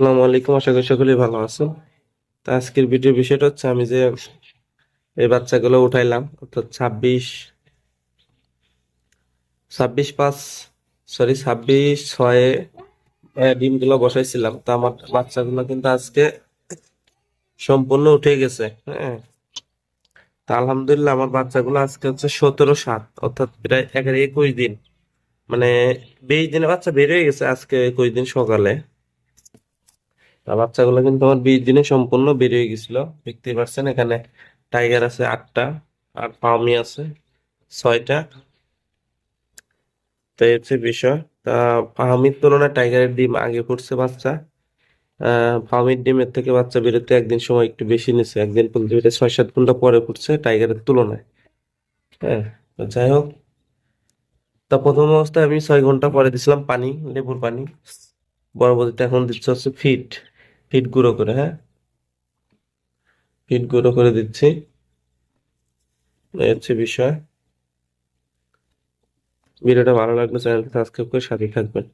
আসসালামু আলাইকুম, আশা করি সকলেই ভালো আছেন। তো আজকের ভিডিওর বিষয়টা হচ্ছে আমি যে এই বাচ্চাগুলো উঠাইলাম, অর্থাৎ ছাব্বিশ ছাব্বিশ পাঁচ, সরি, ছাব্বিশ ছয়ে ডিমগুলো বসাইছিলাম। তো আমার বাচ্চাগুলো কিন্তু আজকে সম্পূর্ণ উঠে গেছে হ্যাঁ। তা আলহামদুলিল্লাহ আমার বাচ্চাগুলো আজকে হচ্ছে সতেরো সাত, অর্থাৎ প্রায় একের একুশ দিন। মানে বিশ দিনে বাচ্চা বের হয়ে গেছে আজকে একুশ দিন সকালে। বাচ্চাগুলো কিন্তু আমার বিশ দিনে সম্পূর্ণ বেরিয়ে গেছিল। দেখতে পাচ্ছেন, এখানে টাইগার আছে আটটা আর পাওমি আছে ছয়টা। তো এই হচ্ছে বিষয়। তা পাহামির তুলনায় টাইগারের ডিম আগে ফুটছে বাচ্চা। আহ পাহামির ডিমের থেকে বাচ্চা বেরোতে একদিন সময় একটু বেশি নিছে। একদিন এটা ছয় সাত ঘণ্টা পরে ফুটছে টাইগারের তুলনায়। হ্যাঁ যাই হোক। তা প্রথম অবস্থায় আমি ছয় ঘণ্টা পরে দিছিলাম পানি, লেবুর পানি। পরবর্তীতে এখন দিচ্ছে হচ্ছে ফিট ফিট গুঁড়ো করে হ্যাঁ? ফিট গুঁড়ো করে দিচ্ছি। হচ্ছে বিষয়। ভিডিওটা ভালো লাগলে চ্যানেলটি সাবস্ক্রাইব করে সাথে থাকবেন।